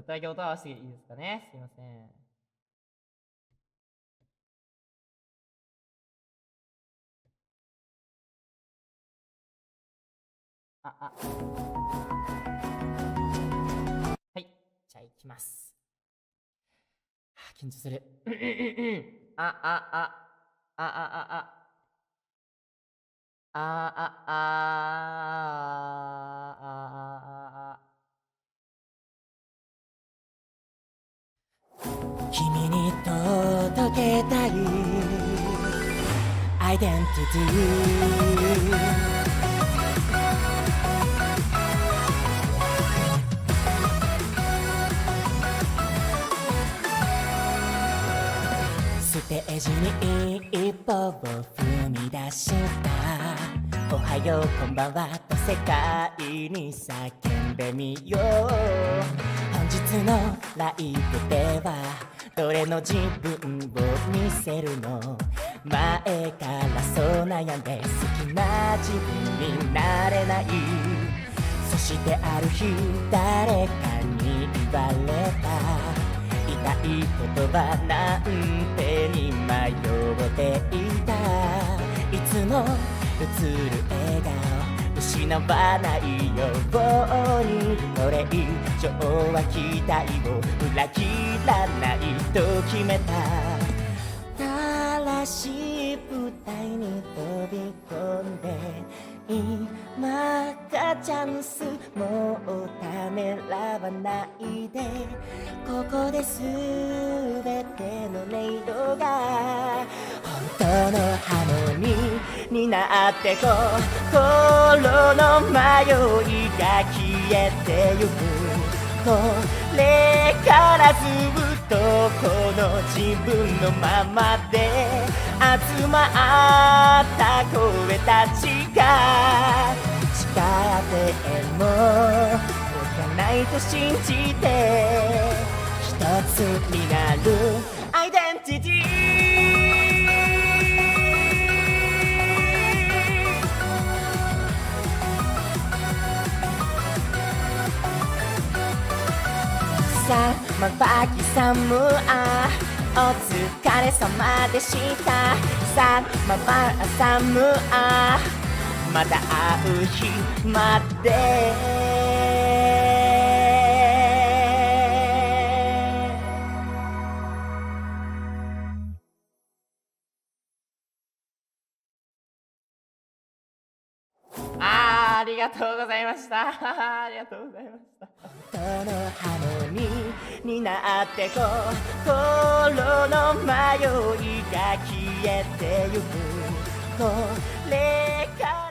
ょっとだけ音合わせていいですかねすいません。あ、あ。はい。じゃあ、行きます。はあ、緊張する。あ、あ、あ、あ、あ、あ、あ。ああ、あ、あ、あ、君に届けたい。アイデンティティステージに一歩を踏み出した。おはようこんばんは。と世界に叫んでみよう。本日のライブではどれの自分を見せるの？前からそう悩んで好きな自分になれない。そしてある日誰かに言われた。痛いことはなんてに迷っていた。いつも映る笑顔失わないように。これ以上は期待を裏切らない。と決めた新しい舞台に飛び込んで今がチャンスもうためらわないでここで全ての音色が本当のハモニーになって心の迷いが消えてゆくこれからずっとこの自分のままで集まった声たちが誓っても動かないと信じて一つになるアイデンティティさまばきさむあお疲れ様でした。さまばさむあまた会う日まであー、ありがとうございました。ありがとうございました。そのハモニーになって心の迷いが消えてゆくこれから